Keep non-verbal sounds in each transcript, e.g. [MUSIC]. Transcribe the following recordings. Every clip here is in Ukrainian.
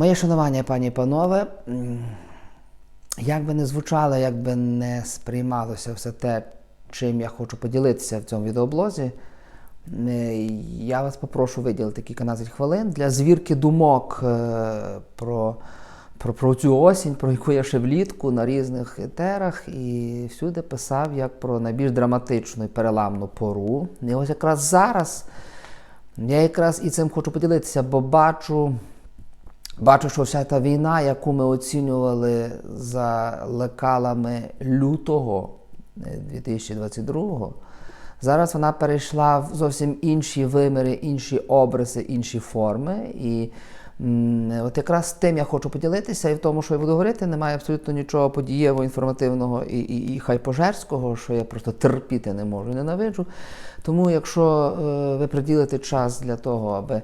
Моє шанування, пані і панове, як би не звучало, як би не сприймалося все те, чим я хочу поділитися в цьому відеоблозі, е, я вас попрошу виділити кілька 15 хвилин для звірки думок е, про, про, про цю осінь, про яку я ще влітку на різних етерах і всюди писав як про найбільш драматичну і переламну пору. І ось якраз зараз я якраз і цим хочу поділитися, бо бачу. Бачу, що вся та війна, яку ми оцінювали за лекалами лютого е, 2022-го, зараз вона перейшла в зовсім інші виміри, інші обриси, інші форми. І от якраз тим я хочу поділитися, і в тому, що я буду говорити, немає абсолютно нічого подієвого, інформативного і, і, і хайпожерського, що я просто терпіти не можу, ненавиджу. Тому, якщо е, ви приділите час для того, аби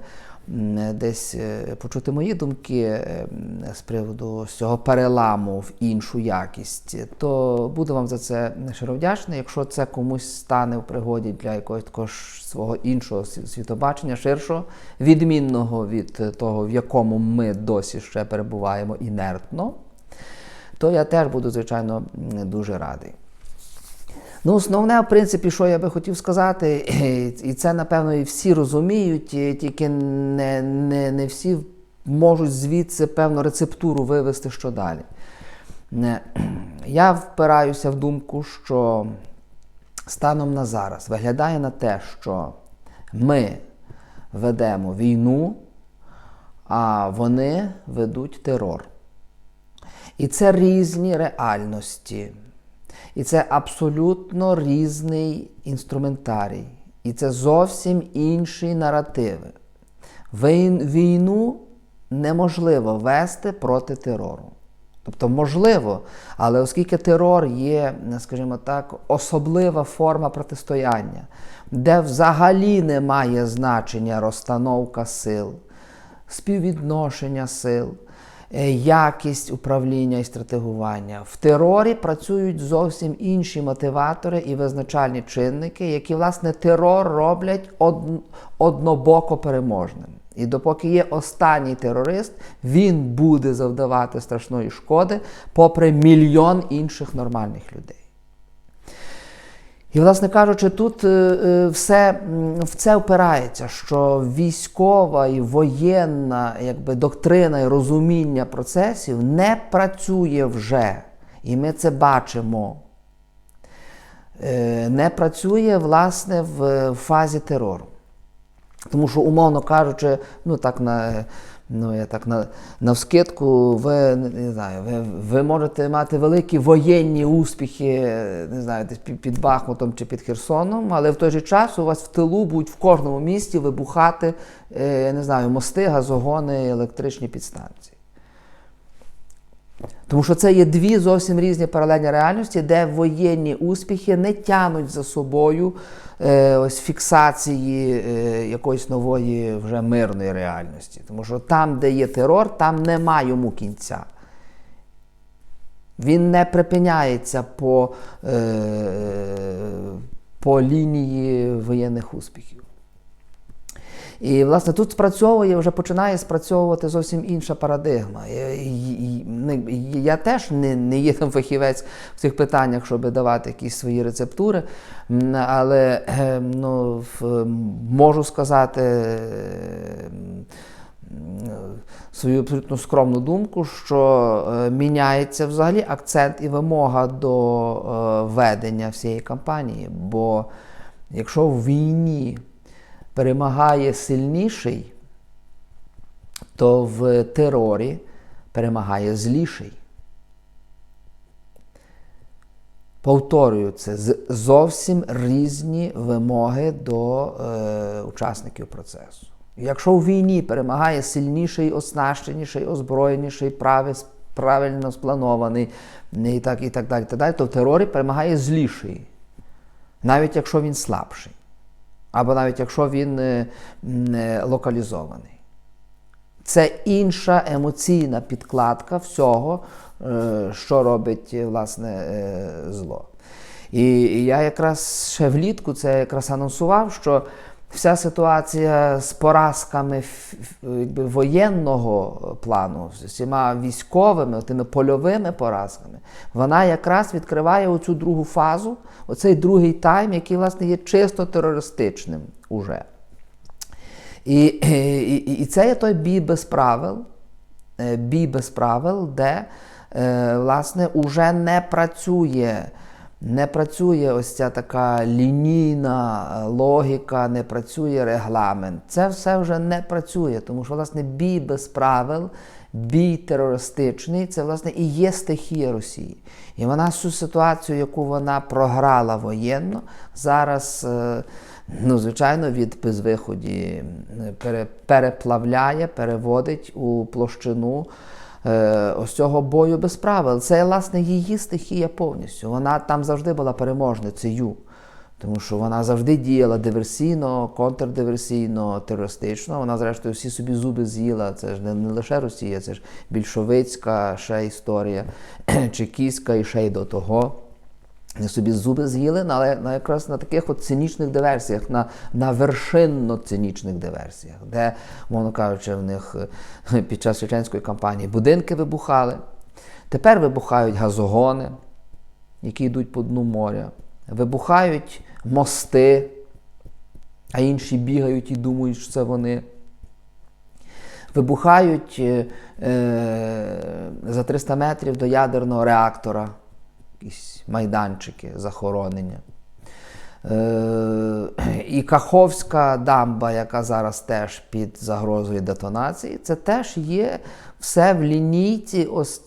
десь е, почути мої думки е, з приводу цього переламу в іншу якість, то буду вам за це щиро вдячний. Якщо це комусь стане в пригоді для якогось також свого іншого світобачення, ширшого, відмінного від того, в якому ми досі ще перебуваємо інертно, то я теж буду, звичайно, дуже радий. Ну, основне, в принципі, що я би хотів сказати, і це, напевно, і всі розуміють, тільки не, не, не всі можуть звідси певну рецептуру вивести що далі. Я впираюся в думку, що станом на зараз виглядає на те, що ми ведемо війну, а вони ведуть терор. І це різні реальності. І це абсолютно різний інструментарій. І це зовсім інші наративи. Війну неможливо вести проти терору. Тобто можливо, але оскільки терор є, скажімо так, особлива форма протистояння, де взагалі немає значення розстановка сил, співвідношення сил, якість управління і стратегування. В терорі працюють зовсім інші мотиватори і визначальні чинники, які, власне, терор роблять од- однобоко переможним. І допоки є останній терорист, він буде завдавати страшної шкоди, попри мільйон інших нормальних людей. І, власне кажучи, тут е, е, все в це впирається, що військова і воєнна якби, доктрина і розуміння процесів не працює вже. І ми це бачимо. Е, Не працює, власне, в фазі терору. Тому що, умовно кажучи, ну так на. Ну, я так на, навскидку, ви не знаю, ви, ви можете мати великі воєнні успіхи, не знаю, десь під, Бахмутом чи під Херсоном, але в той же час у вас в тилу будуть в кожному місті вибухати, е, я не знаю, мости, газогони, електричні підстанції. Тому що це є дві зовсім різні паралельні реальності, де воєнні успіхи не тянуть за собою е, ось фіксації е, якоїсь нової вже мирної реальності. Тому що там, де є терор, там нема йому кінця. Він не припиняється по, е, по лінії воєнних успіхів. І, власне, тут спрацьовує, вже починає спрацьовувати зовсім інша парадигма. І, я теж не, не є там фахівець в цих питаннях, щоб давати якісь свої рецептури. Але е, ну, можу сказати е, свою абсолютно скромну думку, що е, міняється взагалі акцент і вимога до е, ведення всієї кампанії. Бо якщо в війні перемагає сильніший, то в терорі перемагає зліший. Повторюю, це зовсім різні вимоги до е, учасників процесу. Якщо в війні перемагає сильніший, оснащеніший, озброєніший, праве- правильно спланований і так, і так далі, то в терорі перемагає зліший, навіть якщо він слабший, або навіть якщо він е, е, локалізований. Це інша емоційна підкладка всього, е, що робить власне зло. І я якраз ще влітку це якраз анонсував, що вся ситуація з поразками якби, воєнного плану, з усіма військовими, тими польовими поразками, вона якраз відкриває оцю другу фазу, оцей другий тайм, який, власне, є чисто терористичним уже. І, і, і це є той бій без правил, е, бій без правил, де е, власне уже не працює. Не працює ось ця така лінійна е, логіка, не працює регламент. Це все вже не працює, тому що власне бій без правил, бій терористичний це власне і є стихія Росії. І вона цю ситуацію, яку вона програла воєнно, зараз. е, Ну, звичайно, від безвиході переплавляє, переводить у площину е, ось цього бою без правил. Це, власне, її стихія повністю. Вона там завжди була переможницею. Тому що вона завжди діяла диверсійно, контрдиверсійно, терористично. Вона, зрештою, всі собі зуби з'їла. Це ж не, не лише Росія, це ж більшовицька ще історія, [CLEARS THROAT] чекістська і ще й до того. Вони собі зуби з'їли, але на якраз на таких от цинічних диверсіях, на, на вершинно цинічних диверсіях, де, мовно кажучи, в них е, під час чеченської кампанії будинки вибухали. Тепер вибухають газогони, які йдуть по дну моря, вибухають мости, а інші бігають і думають, що це вони. Вибухають е, е, за 300 метрів до ядерного реактора якісь майданчики захоронення. Е, і Каховська дамба, яка зараз теж під загрозою детонації, це теж є все в лінійці ось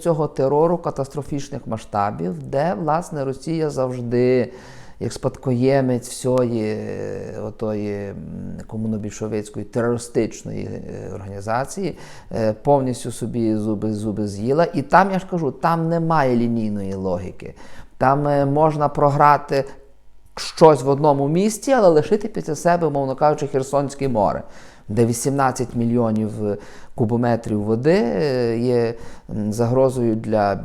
цього терору катастрофічних масштабів, де, власне, Росія завжди, як спадкоємець всієї е, отої комунобільшовицької терористичної е, організації, е, повністю собі зуби, зуби з'їла. І там, я ж кажу, там немає лінійної логіки. Там можна програти щось в одному місті, але лишити після себе, мовно кажучи, Херсонське море, де 18 мільйонів е, кубометрів води е, є загрозою для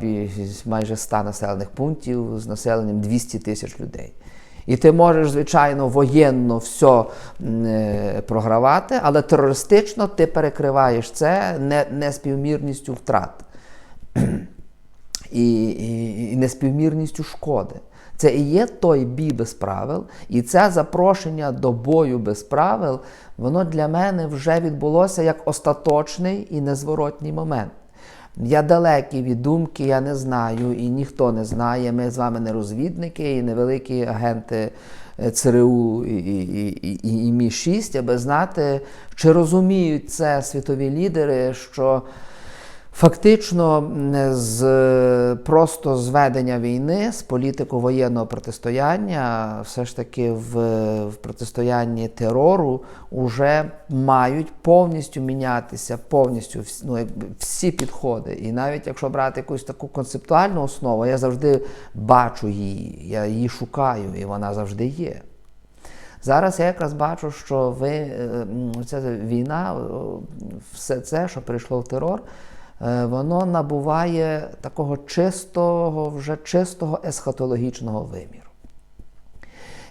майже 100 населених пунктів з населенням 200 тисяч людей. І ти можеш, звичайно, воєнно все програвати, але терористично ти перекриваєш це не- неспівмірністю втрат [CLEARS THROAT] і, і, і неспівмірністю шкоди. Це і є той бій без правил, і це запрошення до бою без правил, воно для мене вже відбулося як остаточний і незворотній момент. Я далекий від думки, я не знаю, і ніхто не знає. Ми з вами не розвідники і невеликі агенти е, ЦРУ і, і, і, і, і Мі-6, аби знати, чи розуміють це світові лідери, що Фактично, з просто зведення війни, з політику воєнного протистояння, все ж таки в, в протистоянні терору вже мають повністю мінятися, повністю ну, всі підходи. І навіть якщо брати якусь таку концептуальну основу, я завжди бачу її, я її шукаю, і вона завжди є. Зараз я якраз бачу, що ви е, ця війна, все це, що прийшло в терор, воно набуває такого чистого, вже чистого есхатологічного виміру.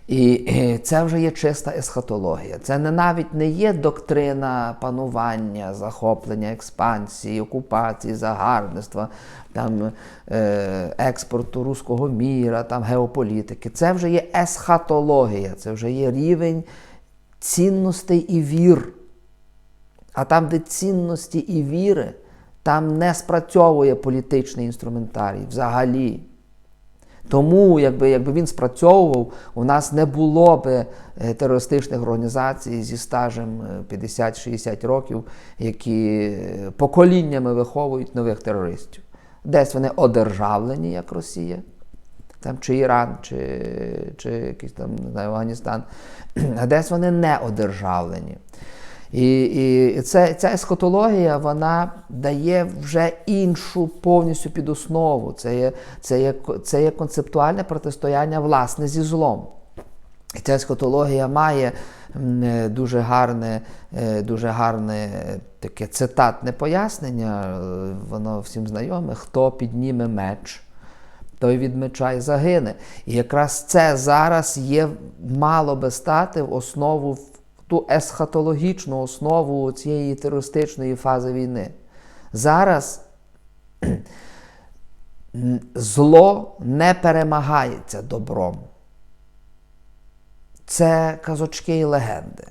І е, це вже є чиста есхатологія. Це не навіть не є доктрина панування, захоплення, експансії, окупації, загарбництва, там, е, експорту руського міра, там, геополітики. Це вже є есхатологія, це вже є рівень цінностей і вір. А там, де цінності і віри, там не спрацьовує політичний інструментарій взагалі. Тому, якби, якби він спрацьовував, у нас не було би е, терористичних організацій зі стажем е, 50-60 років, які е, поколіннями виховують нових терористів. Десь вони одержавлені, як Росія, там, чи Іран, чи, чи якийсь там не знаю, Афганістан, [CLEARS THROAT] а десь вони не одержавлені. І, і, і це, ця есхотологія вона дає вже іншу повністю підоснову. Це є, це є, це є концептуальне протистояння власне зі злом. І ця есхотологія має дуже гарне, е, дуже гарне таке цитатне пояснення, е, воно всім знайоме, хто підніме меч той від меча й загине. І якраз це зараз є, мало би стати в основу ту есхатологічну основу цієї терористичної фази війни. Зараз [CLEARS THROAT] зло не перемагається добром. Це казочки і легенди.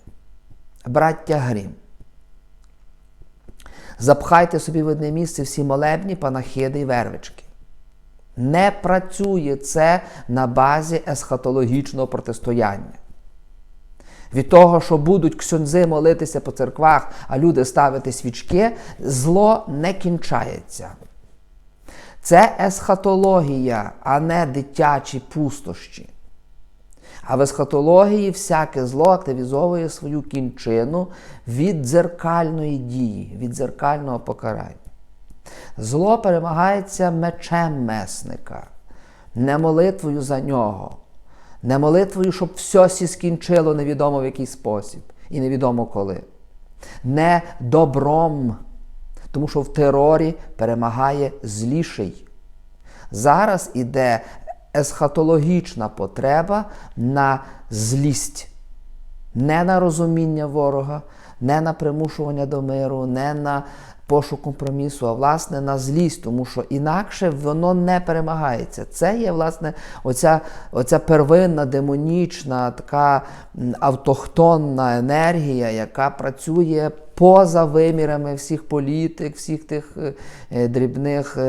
Браття Грім. Запхайте собі в одне місце всі молебні, панахиди і вервички. Не працює це на базі есхатологічного протистояння. Від того, що будуть ксьонзи молитися по церквах, а люди ставити свічки, зло не кінчається. Це есхатологія, а не дитячі пустощі. А в есхатології всяке зло активізовує свою кінчину від дзеркальної дії, від дзеркального покарання. Зло перемагається мечем месника, не молитвою за нього, не молитвою, щоб все скінчило невідомо в який спосіб і невідомо коли. Не добром, тому що в терорі перемагає зліший. Зараз іде есхатологічна потреба на злість, не на розуміння ворога, не на примушування до миру, не на пошук компромісу, а власне на злість, тому що інакше воно не перемагається. Це є, власне, оця, оця первинна, демонічна, така автохтонна енергія, яка працює поза вимірами всіх політик, всіх тих е, дрібних е,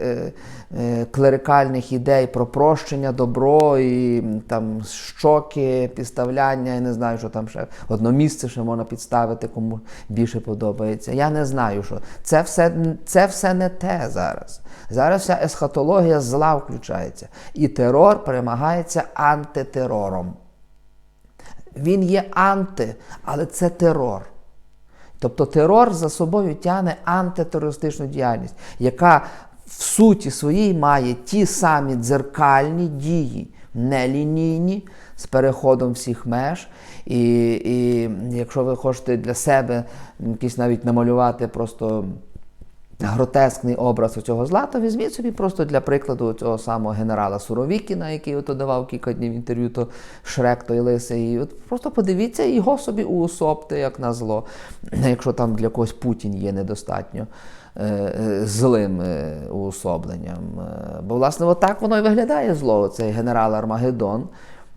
е, е, клерикальних ідей про прощення, добро і там щоки, підставляння, я не знаю, що там ще одно місце ще можна підставити, кому більше подобається. Я не знаю, що це все, це все не те зараз. Зараз вся есхатологія зла включається. І терор перемагається антитерором. Він є анти, але це терор. Тобто терор за собою тягне антитерористичну діяльність, яка в суті своїй має ті самі дзеркальні дії, нелінійні, з переходом всіх меж. І, і якщо ви хочете для себе якісь навіть намалювати просто гротескний образ цього зла, то візьміть собі просто для прикладу цього самого генерала Суровікіна, який ото давав кілька днів інтерв'ю, то Шрек той лисий. І от Просто подивіться його собі уособте, як на зло, [CLEARS THROAT] якщо там для когось Путін є недостатньо. Злим уособленням. Бо, власне, отак воно і виглядає зло, цей генерал Армагеддон,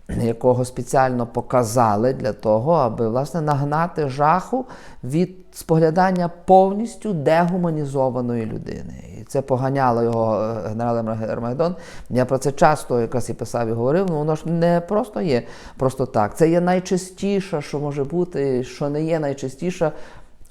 якого спеціально показали для того, аби власне нагнати жаху від споглядання повністю дегуманізованої людини. І це поганяло його генерал Армагеддон. Я про це часто якраз і писав і говорив, ну воно ж не просто є просто так. Це є найчастіше, що може бути, що не є найчастіша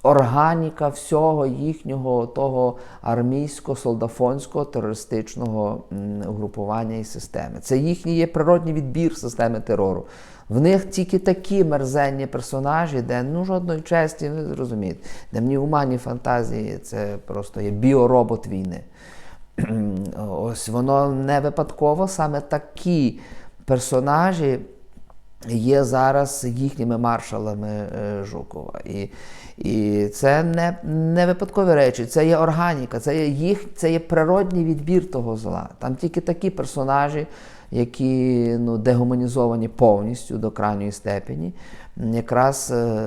органіка всього їхнього того армійсько-солдафонського терористичного угрупування і системи. Це їхній є природній відбір системи терору. В них тільки такі мерзенні персонажі, де ну жодної честі, ви зрозумієте, де ні ума, ні фантазії, це просто є біоробот війни. Ось воно не випадково саме такі персонажі є зараз їхніми маршалами Жукова. І і це не не випадкові речі, це є органіка, це є їх, це є природній відбір того зла. Там тільки такі персонажі, які ну, дегуманізовані повністю до крайньої степені, якраз е,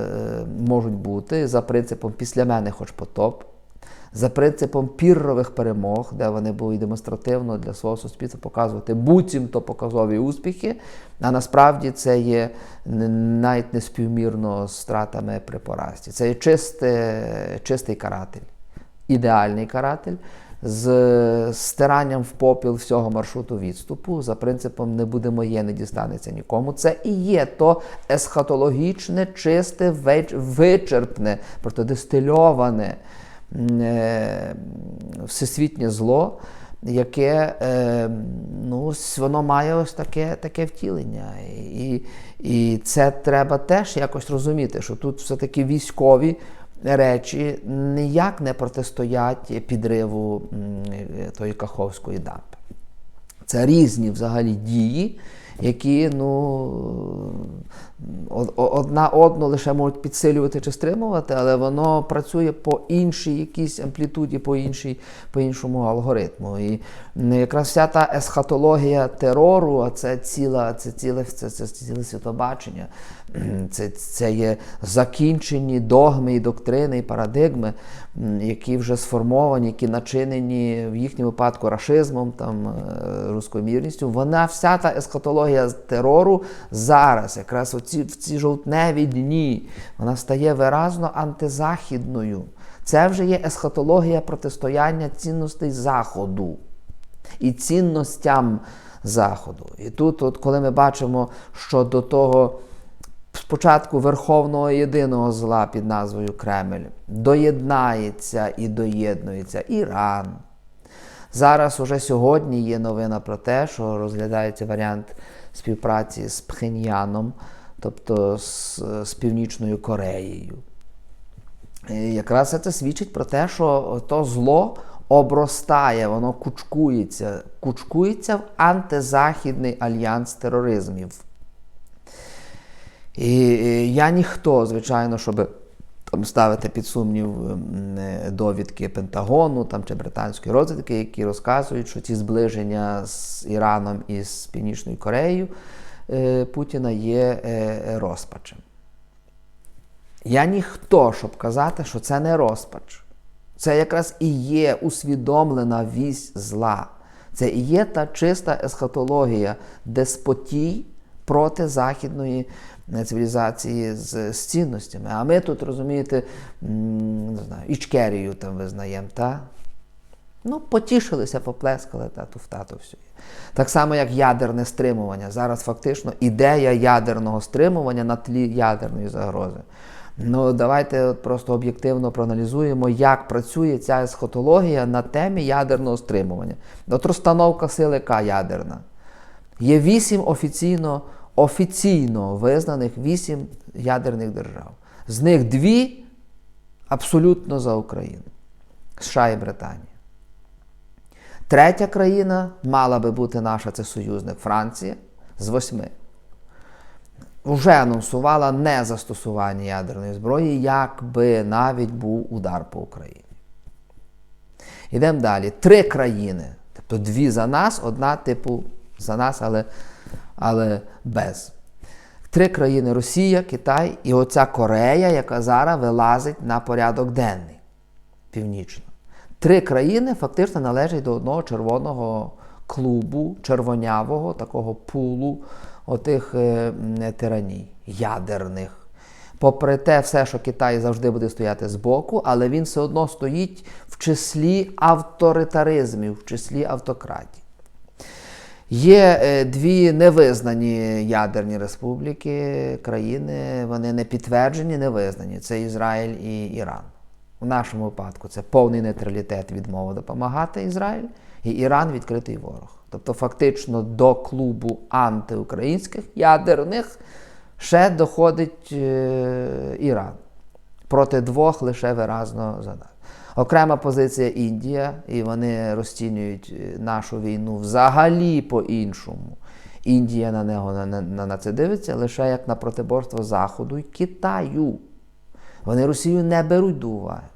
можуть бути за принципом після мене хоч потоп за принципом піррових перемог, де вони були демонстративно для свого суспільства показувати буцімто показові успіхи, а насправді це є навіть не співмірно з стратами при поразці. Це є чисте, чистий каратель, ідеальний каратель. З стиранням в попіл всього маршруту відступу за принципом не буде моє, не дістанеться нікому. Це і є то есхатологічне, чисте, вичерпне, протидистильоване всесвітнє зло, яке е, ну, воно має ось таке таке втілення. І, І це треба теж якось розуміти, що тут все-таки військові. Речі ніяк не протистоять підриву тої Каховської дамби. Це різні взагалі дії, які ну, одна одну лише можуть підсилювати чи стримувати, але воно працює по іншій якійсь амплітуді, по, іншій, по іншому алгоритму. І якраз вся та есхатологія терору, а це ціла, це ціле, це, це ціле світобачення, це, це є закінчені догми і доктрини, і парадигми, які вже сформовані, які начинені в їхньому випадку рашизмом, там, е, руськомірністю. Вона вся та есхатологія з терору зараз, якраз оці, в ці жовтневі дні, вона стає виразно антизахідною. Це вже є есхатологія протистояння цінностей Заходу і цінностям Заходу. І тут, от, коли ми бачимо, що до того спочатку верховного єдиного зла під назвою Кремль доєднається і доєднується Іран. Зараз уже сьогодні є новина про те, що розглядається варіант співпраці з Пхеньяном, тобто з, з Північною Кореєю. І якраз це свідчить про те, що то зло обростає, воно кучкується, кучкується в антизахідний альянс тероризмів. І я ніхто, звичайно, щоб там ставити під сумнів е, довідки Пентагону там, чи британської розвідки, які розказують, що ці зближення з Іраном і з Північною Кореєю е, Путіна є е, розпачем. Я ніхто, щоб казати, що це не розпач. Це якраз і є усвідомлена вісь зла. Це і є та чиста есхатологія деспотій проти західної цивілізації з, з цінностями. А ми тут, розумієте, не знаю, Ічкерію там визнаємо, та? Ну, потішилися, поплескали тату в тату все. Так само, як ядерне стримування. Зараз фактично ідея ядерного стримування на тлі ядерної загрози. Ну, давайте от просто об'єктивно проаналізуємо, як працює ця есхотологія на темі ядерного стримування. От розстановка сил яка ядерна. Є вісім офіційно, офіційно визнаних вісім ядерних держав. З них дві абсолютно за Україну США і Британія. Третя країна мала би бути наша, це союзник Франція з восьми. Вже анонсувала незастосування ядерної зброї, якби навіть був удар по Україні. Йдемо далі. Три країни, тобто дві за нас, одна, типу, за нас, але, але без. Три країни Росія, Китай і оця Корея, яка зараз вилазить на порядок денний північно. Три країни фактично належать до одного червоного клубу, червонявого такого пулу отих е, тираній, ядерних. Попри те, все, що Китай завжди буде стояти збоку, але він все одно стоїть в числі авторитаризмів, в числі автократій. Є е, дві невизнані ядерні республіки, країни, вони не підтверджені, не визнані. Це Ізраїль і Іран. У нашому випадку це повний нейтралітет відмова допомагати Ізраїль, і Іран відкритий ворог. Тобто, фактично до клубу антиукраїнських ядерних ще доходить е, Іран. Проти двох лише виразно задав. Окрема позиція Індія, і вони розцінюють е, нашу війну взагалі по-іншому. Індія на нього на, на, на це дивиться лише як на протиборство Заходу і Китаю. Вони Росію не беруть до уваги.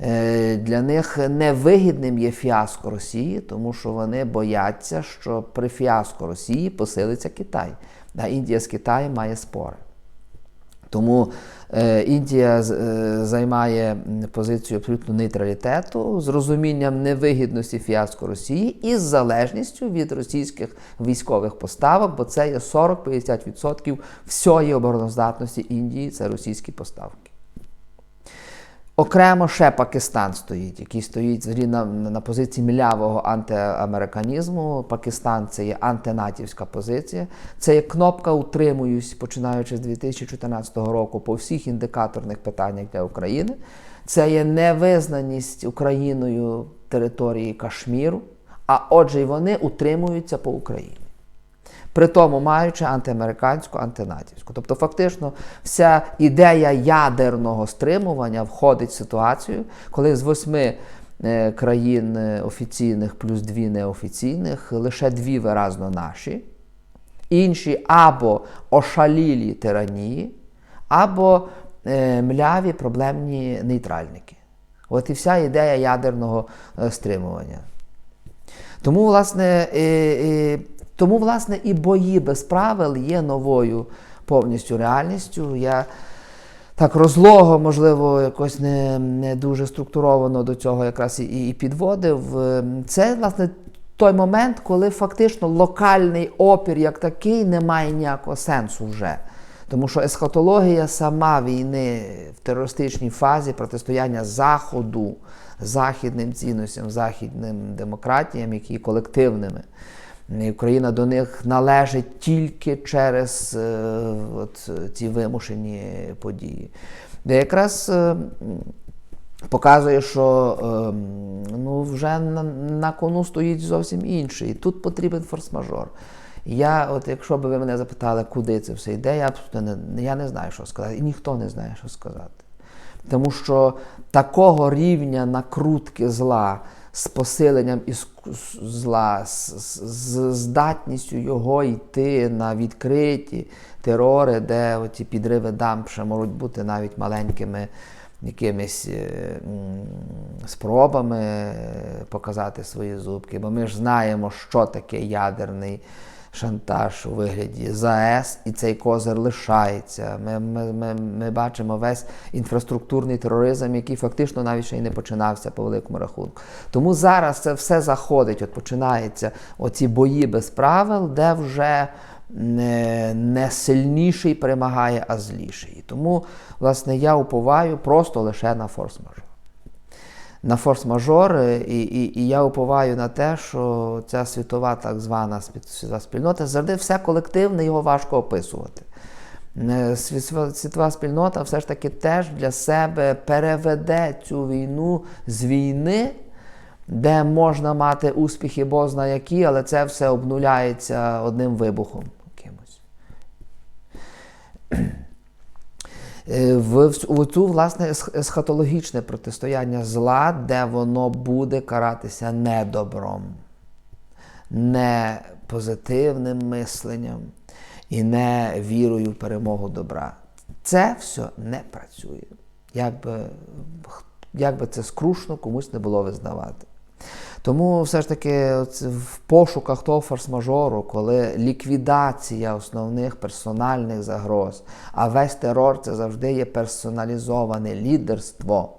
Е, Для них невигідним є фіаско Росії, тому що вони бояться, що при фіаско Росії посилиться Китай. А Індія з Китаєм має спори. Тому е, Індія е, займає позицію абсолютно нейтралітету з розумінням невигідності фіаско Росії і з залежністю від російських військових поставок, бо це є 40-50% всієї обороноздатності Індії це російські поставки. Окремо ще Пакистан стоїть, який стоїть на, на позиції млявого антиамериканізму. Пакистан це є антинатівська позиція. Це є кнопка утримуюсь, починаючи з 2014 року по всіх індикаторних питаннях для України. Це є невизнаність Україною території Кашміру, а отже, й вони утримуються по Україні при тому маючи антиамериканську, антинатівську. Тобто, фактично, вся ідея ядерного стримування входить в ситуацію, коли з восьми е, країн е, офіційних плюс дві неофіційних, лише дві виразно наші. інші або ошалілі тиранії, або е, мляві проблемні нейтральники. От і вся ідея ядерного стримування. Тому, власне, і, і, тому, власне, і бої без правил є новою повністю реальністю. Я так розлого, можливо, якось не, не дуже структуровано до цього якраз і, і підводив. Ем, Це, власне, той момент, коли фактично локальний опір як такий не має ніякого сенсу вже. Тому що есхатологія сама війни в терористичній фазі протистояння Заходу, західним цінностям, західним демократіям, які колективними. Україна до них належить тільки через е, от, ці вимушені події. Де якраз е, показує, що е, ну, вже на, кону стоїть зовсім інший. І тут потрібен форс-мажор. Я, от якщо б ви мене запитали, куди це все йде, я абсолютно я не знаю, що сказати. І ніхто не знає, що сказати. Тому що такого рівня накрутки зла з посиленням із зла, з, з, здатністю його йти на відкриті терори, де ці підриви дампша можуть бути навіть маленькими якимись е, спробами е, показати свої зубки. Бо ми ж знаємо, що таке ядерний шантаж у вигляді ЗАЕС, і цей козир лишається. Ми, ми, ми, ми бачимо весь інфраструктурний тероризм, який фактично навіть ще й не починався по великому рахунку. Тому зараз це все заходить, от починаються оці бої без правил, де вже не, не сильніший перемагає, а зліший. Тому, власне, я уповаю просто лише на форс-мажор на форс-мажор, і, і, і я уповаю на те, що ця світова так звана світова спільнота завжди все колективне, його важко описувати. Е, Світова спільнота все ж таки теж для себе переведе цю війну з війни, де можна мати успіхи бозна які, але це все обнуляється одним вибухом. якимось. Е, в, цю власне есхатологічне протистояння зла, де воно буде каратися не добром, не позитивним мисленням і не вірою в перемогу добра. Це все не працює. Як би, як би це скрушно комусь не було визнавати. Тому все ж таки в пошуках того форс-мажору, коли ліквідація основних персональних загроз, а весь терор це завжди є персоналізоване лідерство,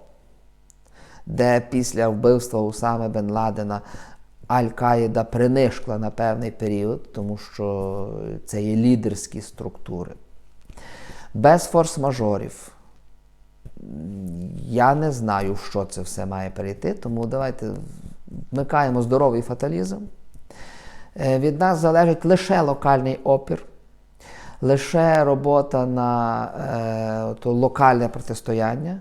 де після вбивства Усами Бен Ладена Аль-Каїда принишкла на певний період, тому що це є лідерські структури. Без форс-мажорів. Я не знаю, що це все має перейти, тому давайте вмикаємо здоровий фаталізм. Е, від нас залежить лише локальний опір, лише робота на е, то локальне протистояння,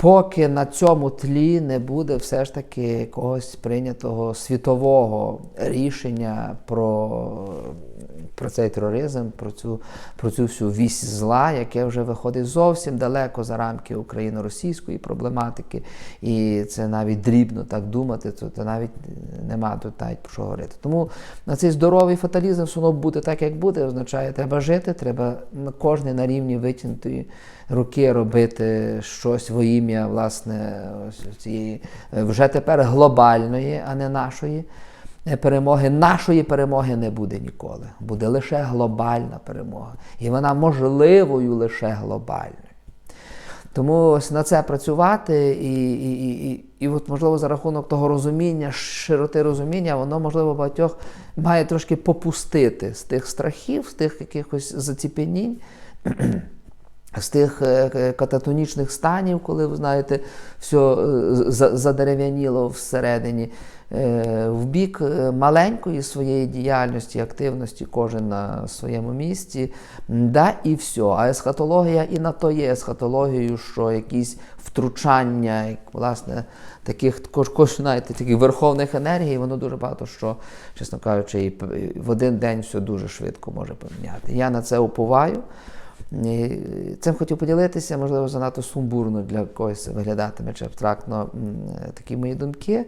поки на цьому тлі не буде все ж таки якогось прийнятого світового рішення про про цей тероризм, про цю про цю всю вісь зла, яке вже виходить зовсім далеко за рамки україно-російської проблематики. І це навіть дрібно так думати, то, то навіть нема навіть про що говорити. Тому на цей здоровий фаталізм воно буде так, як буде, означає, треба жити, треба кожен на рівні витягнутої руки робити щось во ім'я власне цієї вже тепер глобальної, а не нашої. Е, перемоги, нашої перемоги не буде ніколи. Буде лише глобальна перемога. І вона можливою лише глобальною. Тому ось на це працювати, і, і, і, і от, можливо, за рахунок того розуміння, широти розуміння, воно, можливо, багатьох має трошки попустити з тих страхів, з тих якихось заціпенінь. З тих е, кататонічних станів, коли ви знаєте, все задерев'яніло всередині, е, в бік е, маленької своєї діяльності, активності, кожен на своєму місці, да і все. А есхатологія і на то є есхатологією, що якісь втручання, власне, таких знаєте, таких верховних енергій, воно дуже багато що, чесно кажучи, і в один день все дуже швидко може поміняти. Я на це уповаю. Цим хотів поділитися, можливо, занадто сумбурно для когось виглядатиме чи абстрактно такі мої думки.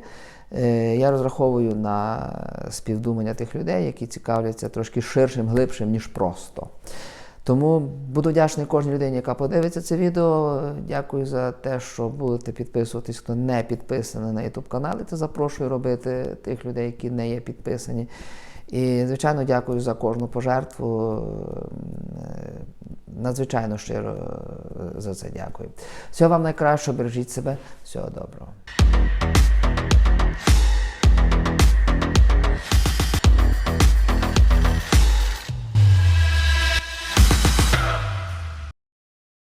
Е, Я розраховую на співдумання тих людей, які цікавляться трошки ширшим, глибшим, ніж просто. Тому буду вдячний кожній людині, яка подивиться це відео. Дякую за те, що будете підписуватись, хто не підписаний на YouTube канал. І запрошую робити тих людей, які не є підписані. І, звичайно, дякую за кожну пожертву. Е, надзвичайно щиро е, за це дякую. Всього вам найкращого, бережіть себе, всього доброго.